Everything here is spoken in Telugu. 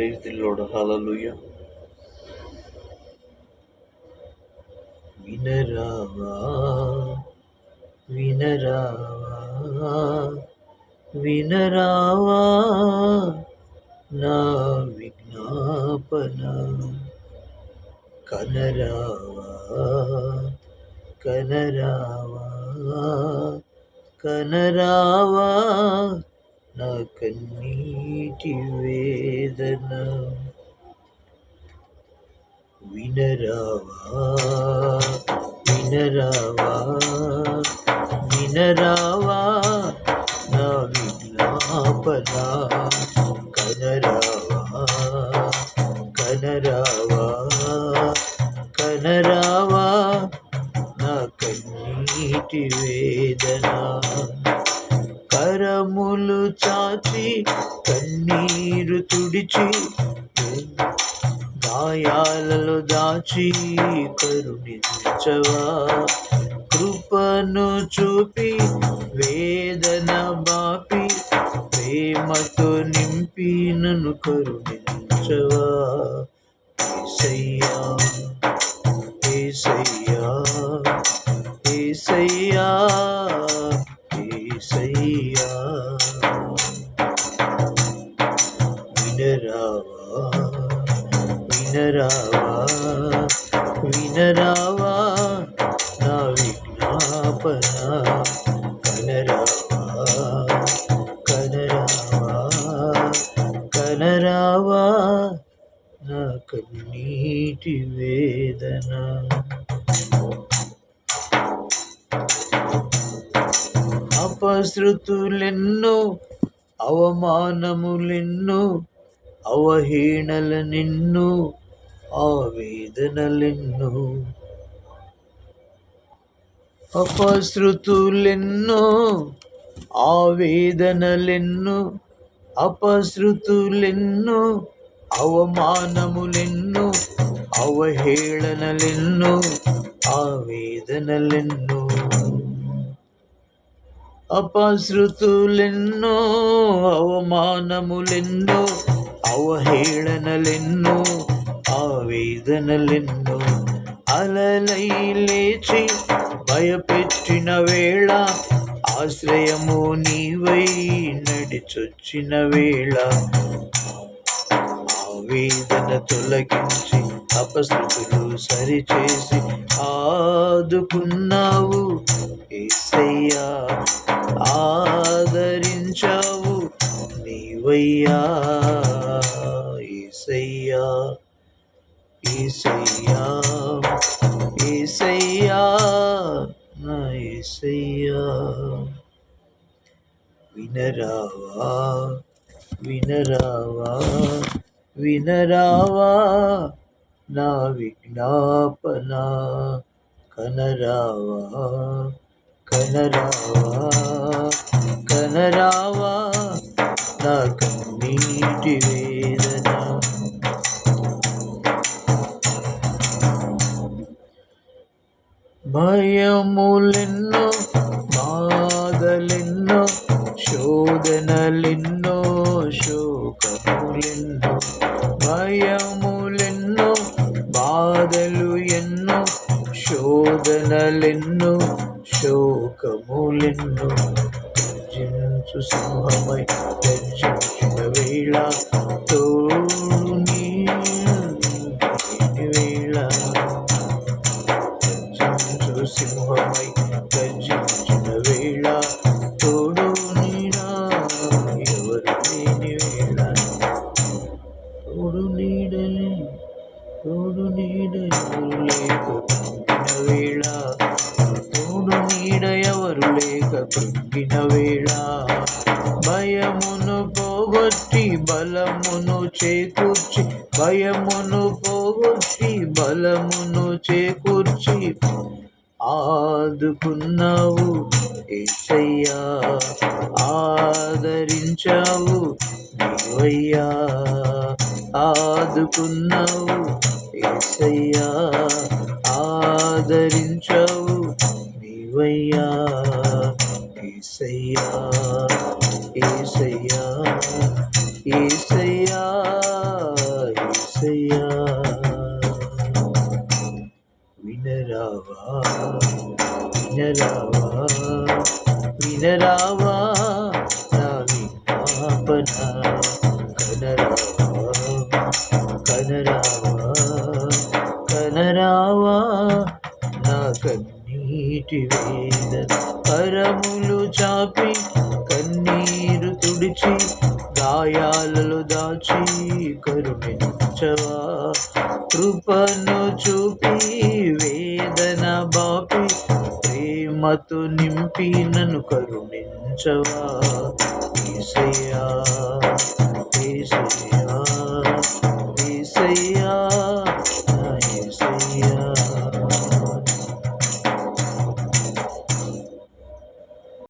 ప్రైజ్ ది లోడ్ హలలుయ వినరావా వినరావా వినరావా నా విజ్ఞాపన కనరావా కనరావా కనరావా నా కన్నీటి వేదన వినరావా? వినరావా? వినరావా? నా విజ్ఞాపనా దాచి గాయాలలో దాచి కరుణించవా కృపను చూపి వేదన బాపి ప్రేమతో నింపి నన్ను కరుణించవా? వినరావా వినరావా వినరావా నా విజ్ఞాపన కనరావా కనరావా కనరావా నా కన్నీటి వేదన అపశృతులెన్నో అవమానములెన్నో అవహీనల నిన్ను ఆవేదనలెన్ను అపశృతులెన్నో ఆవేదనలెన్ను అపశృతులెన్నో అవమానములెన్ను అవహేళనలెన్ను ఆవేదనలెన్ను. అపశృతులెన్నో అవమానములెన్నో అవహేళనలెన్నో ఆవేదనలెన్నో అలలై లేచి భయపెట్టిన వేళ ఆశ్రయము నీవై నడిచొచ్చిన వేళ. ఆవేదన తొలగించి అపశృతులు సరిచేసి ఆదుకున్నావు ఏసయ్యా ఆదరించావు నీవయ్యా. ఈసయ్యా ఈసయ్యా ఈసయ్యా నా ఈసయ్యా. వినరావా వినరావా వినరావా నా విజ్ఞాపన కనరావా కనరావా కనరావా నా కన్నీటి వేద బాధలెన్నో శోకములెన్నో భయములెన్నో బాధలు ఎన్నో శోధనలెన్నో శోకములెన్నో. గర్జించు సింహమై గర్జించిన వేళ తోడు పోగొట్టి బలమును చేకూర్చి భయమును పోగొట్టి బలమును చేకూర్చి ఆదుకున్నావు. ఏసయ్యా ఆదరించావు. నీవయ్యా ఆదుకున్నావు. ఏసయ్యా ఆదరించావు. నీవయ్యా ఏసయ్యా ఏసయ్యా. నీటి వేద కరములు చాపి కన్నీరు తుడిచి గాయాలలో దాచి కరుణించవా? కృపను చూపి వేదన బాపి ప్రేమతో నింపి నన్ను కరుణించవా? ఈసయ్యా.